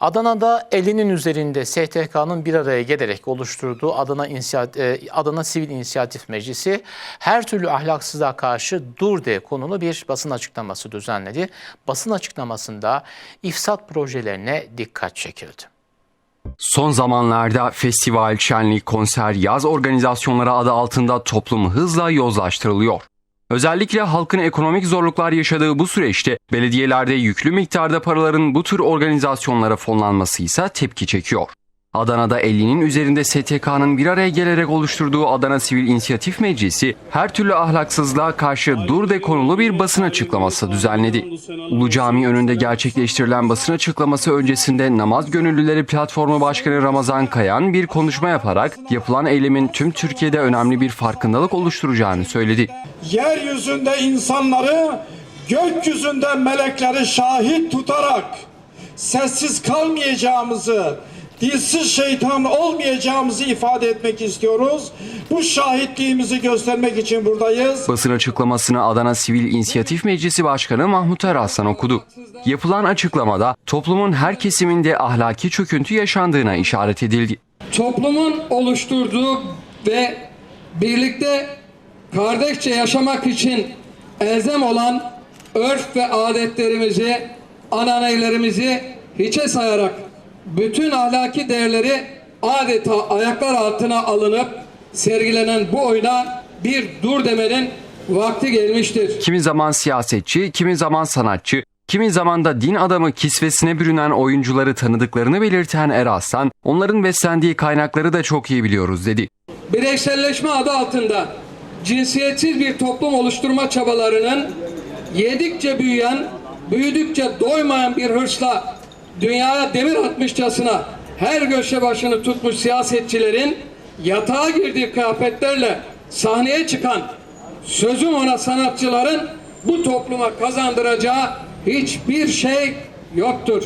Adana'da elinin üzerinde STK'nın bir araya gelerek oluşturduğu Adana, e, Adana Sivil İnisiyatif Meclisi her türlü ahlaksızlığa karşı dur de konulu bir basın açıklaması düzenledi. Basın açıklamasında ifsat projelerine dikkat çekildi. Son zamanlarda festival, şenlik, konser, yaz organizasyonları adı altında toplum hızla yozlaştırılıyor. Özellikle halkın ekonomik zorluklar yaşadığı bu süreçte belediyelerde yüklü miktarda paraların bu tür organizasyonlara fonlanması ise tepki çekiyor. Adana'da 50'nin üzerinde STK'nın bir araya gelerek oluşturduğu Adana Sivil İnisiyatif Meclisi her türlü ahlaksızlığa karşı dur de konulu bir basın açıklaması düzenledi. Ulu Cami önünde gerçekleştirilen basın açıklaması öncesinde Namaz Gönüllüleri Platformu Başkanı Ramazan Kayan bir konuşma yaparak yapılan eylemin tüm Türkiye'de önemli bir farkındalık oluşturacağını söyledi. yeryüzünde insanları, gökyüzünde melekleri şahit tutarak sessiz kalmayacağımızı, dilsiz şeytan olmayacağımızı ifade etmek istiyoruz. Bu şahitliğimizi göstermek için buradayız. Basın açıklamasını Adana Sivil İnisiyatif Meclisi Başkanı Mahmut Eraslan okudu. Yapılan açıklamada toplumun her kesiminde ahlaki çöküntü yaşandığına işaret edildi. toplumun oluşturduğu ve birlikte kardeşçe yaşamak için elzem olan örf ve adetlerimizi, ananeylerimizi hiçe sayarak bütün ahlaki değerleri adeta ayaklar altına alınıp sergilenen bu oyuna bir dur demenin vakti gelmiştir. Kimi zaman siyasetçi, kimi zaman sanatçı, kimi zaman da din adamı kisvesine bürünen oyuncuları tanıdıklarını belirten Eraslan, onların beslendiği kaynakları da çok iyi biliyoruz dedi. bireyselleşme adı altında cinsiyetsiz bir toplum oluşturma çabalarının yedikçe büyüyen, büyüdükçe doymayan bir hırsla dünyaya demir atmışçasına her köşe başını tutmuş siyasetçilerin yatağa girdiği kıyafetlerle sahneye çıkan sözüm ona sanatçıların bu topluma kazandıracağı hiçbir şey yoktur.